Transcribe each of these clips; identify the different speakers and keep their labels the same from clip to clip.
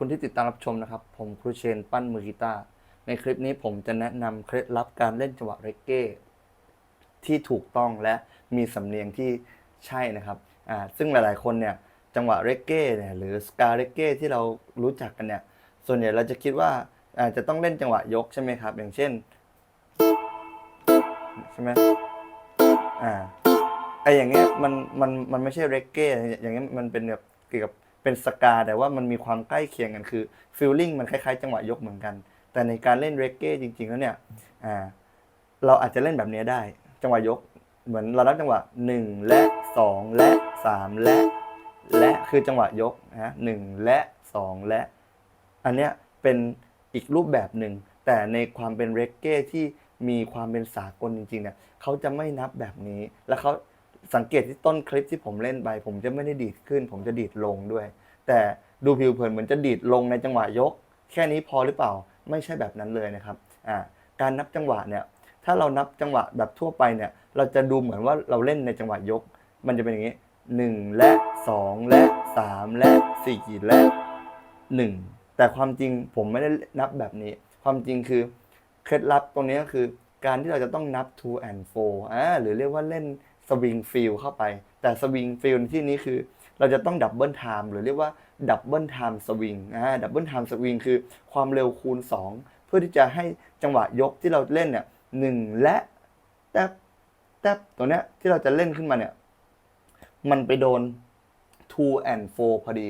Speaker 1: คุณที่ติดตามรับชมนะครับ ผมครูเชนปั้นมือกีตาร์ในคลิปนี้ผมจะแนะนำเคล็ดลับการเล่นจังหวะเรกเก้ที่ถูกต้องและมีสำเนียงที่ใช่นะครับอ่าซึ่งหลายๆคนเนี่ยจังหวะเรกเก้เนี่ยหรือสกาเรกเก้ที่เรารู้จักกันเนี่ยส่วนใหญ่เราจะคิดว่าอาจจะต้องเล่นจังหวะยกใช่ไหมครับ อย่างเช่นใช่ไหมอ่าไออย่างเงี้ยมันมันมันไม่ใช่เรกเก้อย่างเงี้ยมันเป็นแบบเกี่ยวกับ เป็นสกาแต่ว่ามันมีความใกล้เคียงกันคือฟีลลิ่งมันคล้ายๆ จังหวะยกเหมือนกัน แต่ในการเล่นเรกเก้จริง ๆ แล้วเนี่ยเราอาจจะเล่นแบบนี้ได้ จังหวะยกเหมือนเรานับจังหวะหนึ่งและสองและสามและ และคือจังหวะยกนะหนึ่งและสองและ อันเนี้ยเป็นอีกรูปแบบหนึ่ง แต่ในความเป็นเรกเก้ที่มีความเป็นสากลจริงๆเนี่ยเขาจะไม่นับแบบนี้ แล้วเขา สังเกตที่ต้นคลิปที่ผมเล่นไป ผมจะไม่ได้ดีดขึ้น ผมจะดีดลงด้วย แต่ดูผิวเผินเหมือนจะดีดลงในจังหวะยก แค่นี้พอหรือเปล่าไม่ใช่แบบนั้นเลยนะครับอ่าการนับจังหวะเนี่ยถ้าเรานับจังหวะแบบทั่วไปเนี่ยเราจะดูเหมือนว่าเราเล่นในจังหวะยก มันจะเป็นอย่างนี้หนึ่งและสองและสามและสี่และหนึ่งแต่ความจริงผมไม่ได้นับแบบนี้ ความจริงคือเคล็ดลับตรงนี้ก็คือ การที่เราจะต้องนับ two and four อ่าหรือเรียกว่าเล่น สวิงฟิลเข้าไป แต่สวิงฟิลในที่นี้คือ เราจะต้องดับเบิลไทม์หรือเรียกว่าดับเบิลไทม์สวิงอ่าดับเบิลไทม์สวิงคือความเร็วคูณ 2 เพื่อที่จะให้จังหวะยกที่เราเล่นเนี่ยหนึ่งและแทบแทบตัวเนี้ยที่เราจะเล่นขึ้นมาเนี่ย มันไปโดน two and four พอดี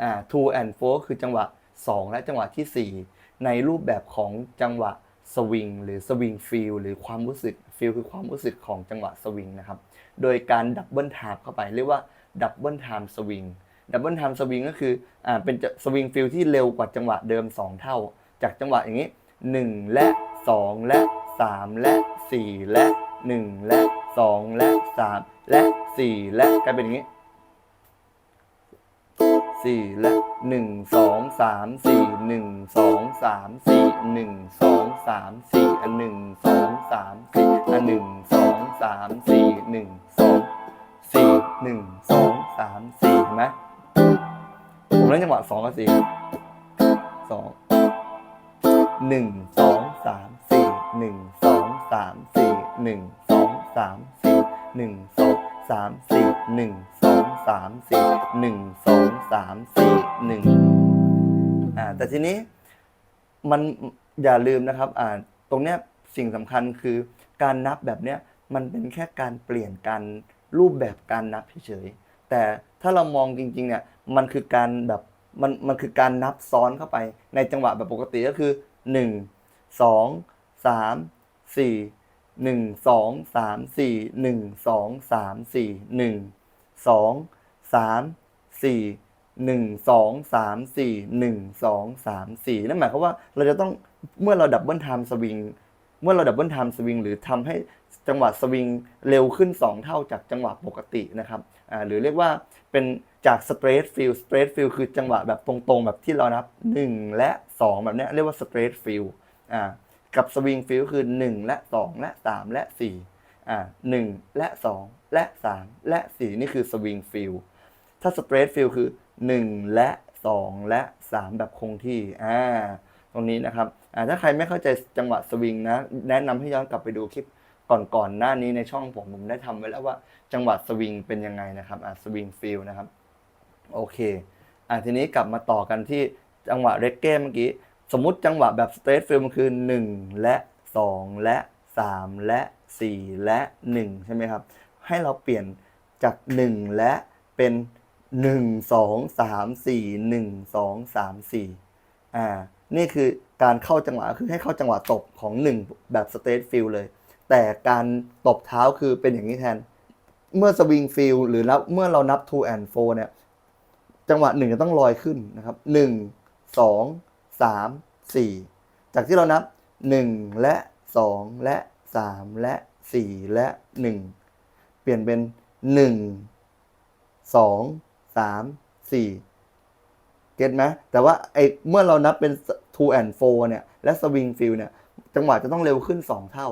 Speaker 1: อ่า two and four คือจังหวะ 2 และจังหวะทีสี่4 ในรูปแบบของจังหวะสวิงหรือสวิงฟิลหรือความรู้สึก ฟิลคือความรู้สึกของจังหวะสวิงนะครับ โดยการดับเบิลไทม์เข้าไปเรียกว่าดับเบิลไทม์สวิงดับเบิลไทม์สวิงก็คืออ่าเป็นสวิงฟิลที่เร็วกว่าจังหวะเดิม 2 เท่า จากจังหวะอย่างนี้ 1 และ 2 และ 3 และ 4 และ 1 และ 2 และ 3 และ 4 และกลายเป็นอย่างนี้สี่และหนึ่งสองสามสี่หนึ่งสองสามสี่หนึ่งสองสามสี่อันหนึ่งสอง สามสี่อันหนึ่งสองสามสี่หนึ่งสองสี่หนึ่งสองสามสี่เห็นไหมผมเล่นจังหวะสองกับสี่สองหนึ่งสองสามสี่หนึ่งสองสามสี่หนึ่งสองสามสี่หนึ่งสองสามสี่หนึ่งสองสามสี่หนึ่งสองสามสี่หนึ่งอ่าแต่ทีนี้มันอย่าลืมนะครับ อ่าตรงเนี้ย สิ่งสำคัญคือการนับแบบเนี้ยมันเป็นแค่การเปลี่ยนการรูปแบบการนับเฉยๆแต่ถ้าเรามองจริงๆเนี่ยมันคือการแบบมันมันคือการนับซ้อนเข้าไปในจังหวะแบบปกติก็คือหนึ่งสองสามสี่หนึ่งสองสามสี่หนึ่งสองสามสี่หนึ่งสองสามสี่หนึ่งสองสามสี่หนึ่งสองสามสี่นั่นหมายความว่าเราจะต้องเมื่อเราดับเบิลไทม์สวิง เมื่อเราดับเบิลไทม์สวิงหรือทำให้จังหวะสวิงเร็วขึ้น 2 เท่าจากจังหวะปกตินะครับหรือเรียกว่าเป็นจากสเตรทฟิลสเตรทฟิลคือจังหวะแบบตรงๆ แบบที่เรานับ 1 และ 2 แบบนี้เรียกว่าสเตรทฟิลกับสวิงฟิลคือ 1 และ 2 และ 3 และ4อ่า1และ 2 และ 3 และ 4 นี่คือสวิงฟิลถ้าสเตรทฟิลคือ 1 และ 2 และ 3 แบบคงที่อ่าตรงนี้นะครับ อ่าถ้าใครไม่เข้าใจจังหวะสวิงนะ แนะนำให้ย้อนกลับไปดูคลิปก่อนๆหน้านี้ในช่องผมผมได้ทำไว้แล้วว่าจังหวะสวิงเป็นยังไงนะครับอ่าสวิงฟิลนะครับโอเคอะทีนี้กลับมาต่อกันที่จังหวะเรกเก้เมื่อกี้สมมุติจังหวะแบบสเตทฟิลมันคือ 1 และ 2 และ 3 และ 4 และ 1 ใช่ไหมครับ ให้เราเปลี่ยนจาก 1 และเป็น 1 2 3 4 1 2 3 4อ่า นี่คือการเข้าจังหวะคือให้เข้าจังหวะตบของ 1 แบบสเตทฟิลเลย แต่การตบเท้าคือเป็นอย่างนี้แทน เมื่อสวิงฟิลหรือนับเมื่อเรานับ two and four เนี่ย จังหวะหนึ่งจะต้องลอยขึ้นนะครับหนึ่งสองสามสี่จากที่เรานับหนึ่งและสองและสามและสี่และหนึ่งเปลี่ยนเป็นหนึ่งสองสามสี่ เก็ตไหมแต่ว่าไอ้เมื่อเรานับเป็น two and four เนี่ย และสวิงฟิลเนี่ย จังหวะจะต้องเร็วขึ้นสองเท่า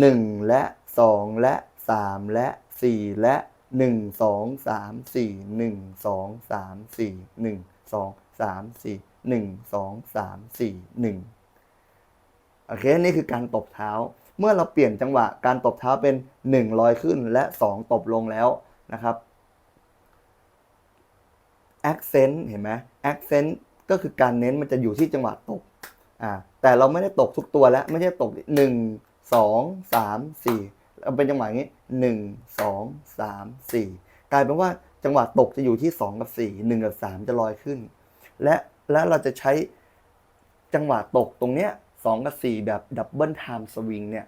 Speaker 1: หนึ่งและสองและสามและสี่และหนึ่งสองสามสี่หนึ่งสองสามสี่หนึ่งสองสามสี่หนึ่งสองสามสี่หนึ่งโอเค นี่คือการตบเท้า เมื่อเราเปลี่ยนจังหวะการตบเท้าเป็นหนึ่งลอยขึ้นและสองตบลงแล้วนะครับ accent เห็นไหม accent ก็คือการเน้นมันจะอยู่ที่จังหวะตกอ่าแต่เราไม่ได้ตกทุกตัวแล้ว ไม่ใช่ตกหนึ่งสองสามสี่เราเป็นจังหวะอย่างนี้หนึ่งสองสามสี่กลายเป็นว่าจังหวะตกจะอยู่ที่สองกับสี่หนึ่งกับสามจะลอยขึ้น และและเราจะใช้จังหวะตกตรงเนี้ยสองกับสี่แบบดับเบิลไทม์สวิงเนี่ย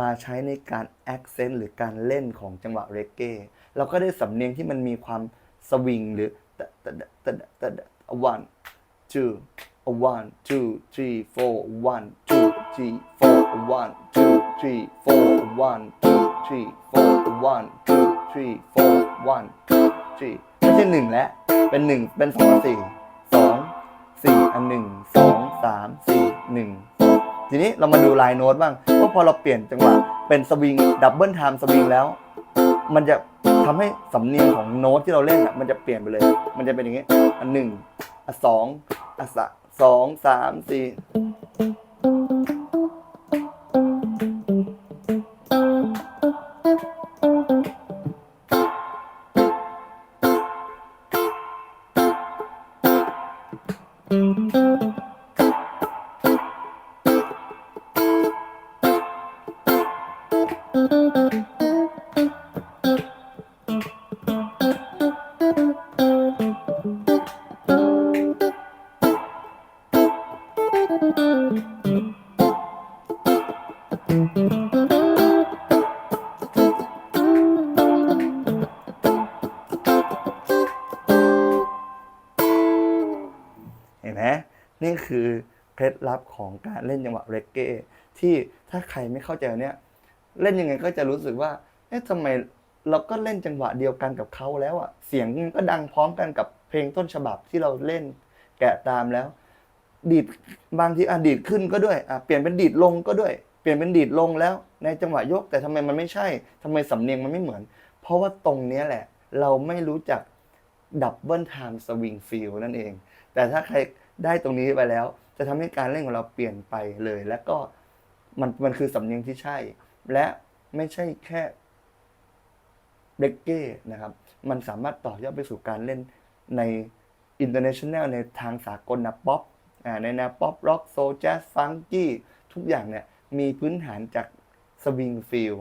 Speaker 1: มาใช้ในการ accent หรือการเล่นของจังหวะเรเก้เราก็ได้สำเนียงที่มันมีความสวิงหรือ ตะตะตะตะตะ one two one two three four one two three four one two three four one two three four one two three four one two three ไม่ใช่หนึ่งแล้ว เป็นหนึ่งเป็นสองสี่สองสี่อันหนึ่งสองสามสี่หนึ่งทีนี้เรามาดูลายโน้ตบ้างว่าพอเราเปลี่ยนจังหวะเป็นสวิงดับเบิลไทม์สวิงแล้ว มันจะ ทำให้สำเนียงของโน้ตที่เราเล่นอะมันจะเปลี่ยนไปเลย มันจะเป็นอย่างนี้ อันหนึ่งอันสองอันสสองสามสี่ เห็นไหมนี่คือเคล็ดลับของการเล่นจังหวะเรกเก้ที่ถ้าใครไม่เข้าใจเนี่ยเล่นยังไงก็จะรู้สึกว่าเอ๊ะทำไมเราก็เล่นจังหวะเดียวกันกับเขาแล้วอะเสียงก็ดังพร้อมกันกับเพลงต้นฉบับที่เราเล่นแกะตามแล้ว ดีดบางทีอะดีดขึ้นก็ด้วยอะเปลี่ยนเป็นดีดลงก็ด้วย เปลี่ยนเป็นดีดลงแล้วในจังหวะยก แต่ทำไมมันไม่ใช่ทำไมสำเนียงมันไม่เหมือน เพราะว่าตรงเนี้ยแหละ เราไม่รู้จักดับเบิลไทม์สวิงฟิลนั่นเอง แต่ถ้าใครได้ตรงนี้ไปแล้ว จะทำให้การเล่นของเราเปลี่ยนไปเลย และก็มันมันคือสำเนียงที่ใช่ และไม่ใช่แค่เบเก้นะครับ มันสามารถต่อยอดไปสู่การเล่นใน international ในทางสากลนะป๊อป ในแนวป๊อปร็อกโซแจ๊สฟังกี้ทุกอย่างเนี่ยมีพื้นฐานจากสวิงฟิล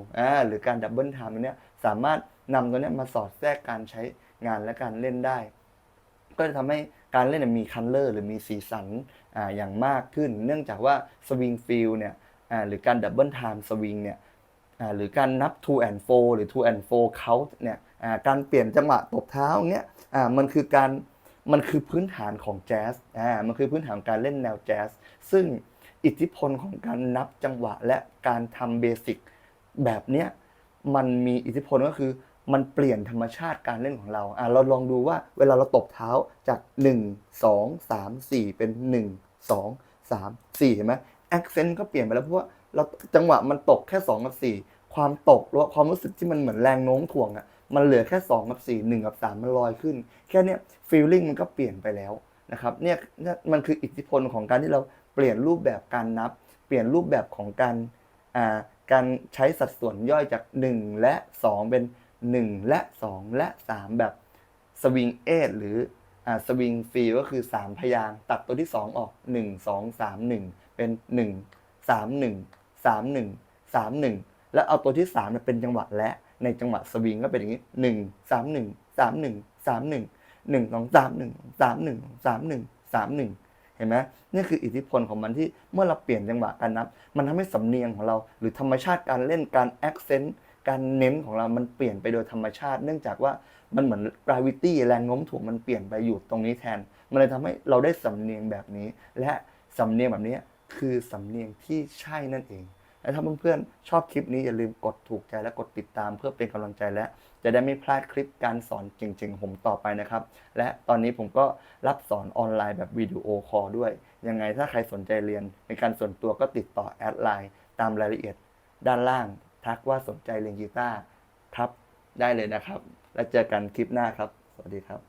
Speaker 1: หรือการดับเบิลไทม์เนี่ยสามารถนำตัวเนี้ยมาสอดแทรกการใช้งานและการเล่นได้ ก็จะทำให้การเล่นมีคันเลอร์หรือมีสีสันออย่างมากขึ้น เนื่องจากว่าสวิงฟิลเนี่ยหรือการดับเบิลไทม์สวิงเนี่ยหรือการนับ two and four หรือ two and four count เนี่ยการเปลี่ยนจังหวะตบเท้าอย่างเงี้ยมันคือการ มันคือพื้นฐานของแจ๊สอ่ามันคือพื้นฐานการเล่นแนวแจ๊สซึ่งอิทธิพลของการนับจังหวะและการทำเบสิกแบบเนี้ยมันมีอิทธิพลก็คือมันเปลี่ยนธรรมชาติการเล่นของเราอะเราลองดูว่าเวลาเราตบเท้าจาก 1 2 3 4 เป็น 1 2 3 4 เห็นไหมแอคเซนต์ก็เปลี่ยนไปแล้วเพราะว่าเราจังหวะมันตกแค่ 2 กับ 4 ความตกหรือว่าความรู้สึกที่มันเหมือนแรงโน้มถ่วงอะ มันเหลือแค่ 2 กับ 4 1 กับ 3 มันลอยขึ้น แค่นี้ฟีลลิ่งมันก็เปลี่ยนไปแล้วนะครับเนี่ยนี่มันคืออิทธิพลของการที่เราเปลี่ยนรูปแบบการนับ เปลี่ยนรูปแบบของการการใช้สัดส่วนย่อยจาก 1 และ 2 เป็น 1 และ 2 และ 3 แบบสวิงเอทหรืออสวิงฟีก็คือ 3 พยางตัดตัวที่ 2 ออก 1 2 3 1 เป็น 1 3 1 3 1 3 1 แล้วเอาตัวที่3เป็นจังหวะและ ในจังหวะสวิงก็เป็นอย่างนี้1 3 1 3 1 3 1 1 2 3 1 3 1 3 1 3 1เห็นไหมนี่คืออิทธิพลของมันที่เมื่อเราเปลี่ยนจังหวะการนับ มันทำให้สำเนียงของเรา หรือธรรมชาติการเล่นการแอคเซนต์การเน้นของเรา มันเปลี่ยนไปโดยธรรมชาติ เนื่องจากว่ามันเหมือน gravity แรงโน้มถ่วงมันเปลี่ยนไปอยู่ตรงนี้แทน มันเลยทำให้เราได้สำเนียงแบบนี้ และสำเนียงแบบนี้คือสำเนียงที่ใช่นั่นเอง และถ้าเพื่อนๆชอบคลิปนี้อย่าลืมกดถูกใจและกดติดตามเพื่อเป็นกำลังใจและ จะได้ไม่พลาดคลิปการสอนเก่งๆผมต่อไปนะครับ และตอนนี้ผมก็รับสอนออนไลน์แบบวิดีโอคอลด้วย ยังไงถ้าใครสนใจเรียนในการส่วนตัวก็ติดต่อแอดไลน์ตามรายละเอียด ด้านล่าง ทักว่าสนใจเรียนกีตาร์ครับได้เลยนะครับ แล้วเจอกันคลิปหน้าครับ สวัสดีครับ